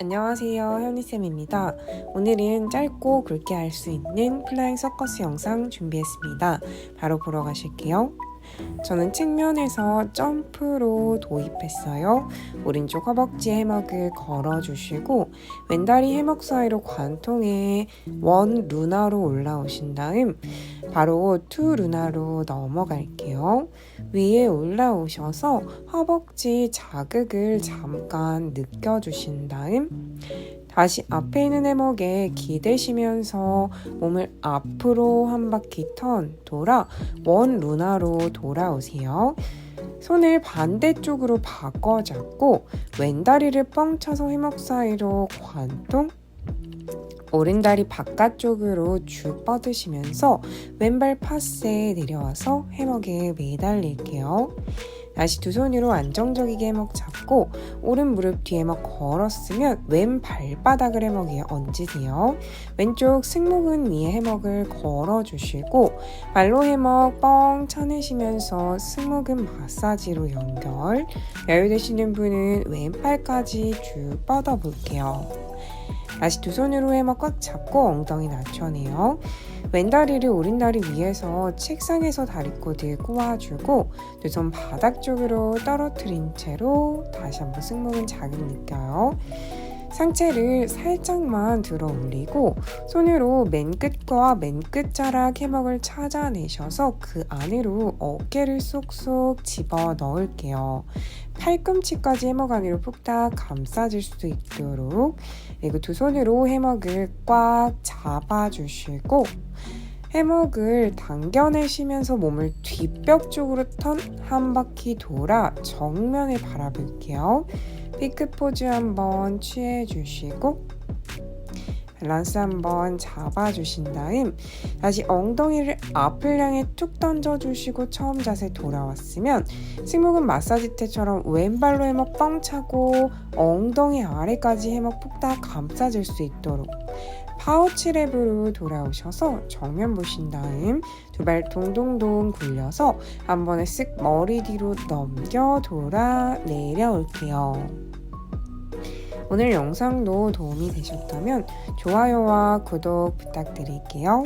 안녕하세요. 현희쌤입니다. 오늘은 짧고 굵게 할 수 있는 플라잉 서커스 영상 준비했습니다. 바로 보러 가실게요. 저는 측면에서 점프로 도입했어요. 오른쪽 허벅지 해먹을 걸어주시고 왼다리 해먹 사이로 관통해 원 루나로 올라오신 다음 바로 투 루나로 넘어갈게요. 위에 올라오셔서 허벅지 자극을 잠깐 느껴주신 다음 다시 앞에 있는 해먹에 기대시면서 몸을 앞으로 한 바퀴 턴 돌아 원 루나로 돌아오세요. 손을 반대쪽으로 바꿔 잡고 왼다리를 뻥 쳐서 해먹 사이로 관통 오른다리 바깥쪽으로 쭉 뻗으시면서 왼발 파스에 내려와서 해먹에 매달릴게요. 다시 두 손으로 안정적이게 해먹 잡고 오른 무릎 뒤에 해먹 걸었으면 왼 발바닥을 해먹에 얹으세요. 왼쪽 승모근 위에 해먹을 걸어주시고 발로 해먹 뻥 쳐내시면서 승모근 마사지로 연결 여유되시는 분은 왼팔까지 쭉 뻗어볼게요. 다시 두 손으로 해먹 꽉 잡고 엉덩이 낮춰내요. 왼다리를 오른다리 위에서 책상에서 다리꼬들 꼬아주고 두 손 바닥 쪽으로 떨어뜨린 채로 다시 한번 승모근 자극 느껴요. 상체를 살짝만 들어 올리고 손으로 맨 끝과 맨 끝자락 해먹을 찾아내셔서 그 안으로 어깨를 쏙쏙 집어 넣을게요. 팔꿈치까지 해먹 안으로 푹딱 감싸질 수 있도록 그리고 두 손으로 해먹을 꽉 잡아주시고 해먹을 당겨내시면서 몸을 뒷벽 쪽으로 턴 한 바퀴 돌아 정면을 바라볼게요. 피크 포즈 한번 취해 주시고 밸런스 한번 잡아주신 다음 다시 엉덩이를 앞을 향해 툭 던져주시고 처음 자세 돌아왔으면 승모근 마사지 때처럼 왼발로 해먹 뻥 차고 엉덩이 아래까지 해먹 푹딱 감싸질 수 있도록 파우치 랩으로 돌아오셔서 정면 보신 다음 두 발 동동동 굴려서 한 번에 쓱 머리 뒤로 넘겨 돌아 내려올게요. 오늘 영상도 도움이 되셨다면 좋아요와 구독 부탁드릴게요.